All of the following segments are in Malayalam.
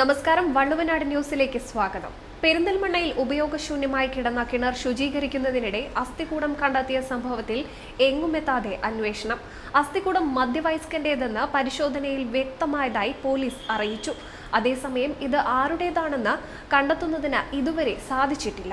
നമസ്കാരം വള്ളുവനാട് ന്യൂസിലേക്ക് സ്വാഗതം. പെരിന്തൽമണ്ണയിൽ ഉപയോഗശൂന്യമായി കിടന്ന കിണർ ശുചീകരിക്കുന്നതിനിടെ അസ്ഥികൂടം കണ്ടെത്തിയ സംഭവത്തിൽ എങ്ങുമെത്താതെ അന്വേഷണം. അസ്ഥികൂടം മധ്യവയസ്കന്റേതെന്ന് പരിശോധനയിൽ വ്യക്തമായതായി പോലീസ് അറിയിച്ചു. അതേസമയം ഇത് ആരുടേതാണെന്ന് കണ്ടെത്തുന്നതിന് ഇതുവരെ സാധിച്ചിട്ടില്ല.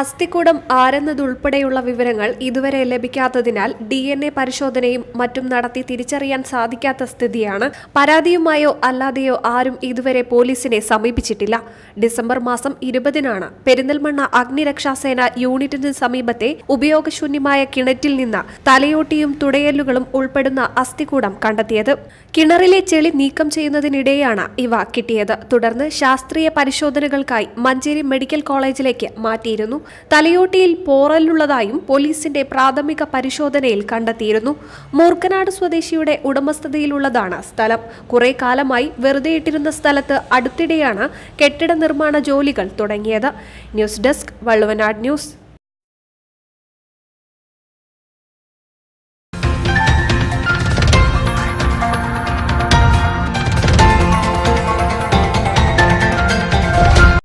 അസ്ഥികൂടം ആരെന്നതുൾപ്പെടെയുള്ള വിവരങ്ങൾ ഇതുവരെ ലഭിക്കാത്തതിനാൽ ഡി എൻ എ പരിശോധനയും മറ്റും നടത്തി തിരിച്ചറിയാൻ സാധിക്കാത്ത സ്ഥിതിയാണ്. പരാതിയുമായോ അല്ലാതെയോ ആരും ഇതുവരെ പോലീസിനെ സമീപിച്ചിട്ടില്ല. ഡിസംബർ മാസം ഇരുപതിനാണ് പെരിന്തൽമണ്ണ അഗ്നിരക്ഷാസേന യൂണിറ്റിന് സമീപത്തെ ഉപയോഗശൂന്യമായ കിണറ്റിൽ നിന്ന് തലയോട്ടിയും തുടയല്ലുകളും ഉൾപ്പെടുന്ന അസ്ഥികൂടം കണ്ടെത്തിയത്. കിണറിലെ ചെളി നീക്കം ചെയ്യുന്നതിനിടെയാണ് ഇവ കിട്ടിയത്. തുടർന്ന് ശാസ്ത്രീയ പരിശോധനകൾക്കായി മഞ്ചേരി മെഡിക്കൽ കോളേജിലേക്ക് മാറ്റിയിരുന്നു. തലയോട്ടിയിൽ പോറലുള്ളതായും പോലീസിന്റെ പ്രാഥമിക പരിശോധനയിൽ കണ്ടെത്തിയിരുന്നു. മൂർക്കനാട് സ്വദേശിയുടെ ഉടമസ്ഥതയിലുള്ളതാണ് സ്ഥലം. കുറെ കാലമായി വെറുതെ ഇട്ടിരുന്ന സ്ഥലത്ത് അടുത്തിടെയാണ് കെട്ടിട നിർമ്മാണ ജോലികൾ തുടങ്ങിയത്. News desk Valluvanad news.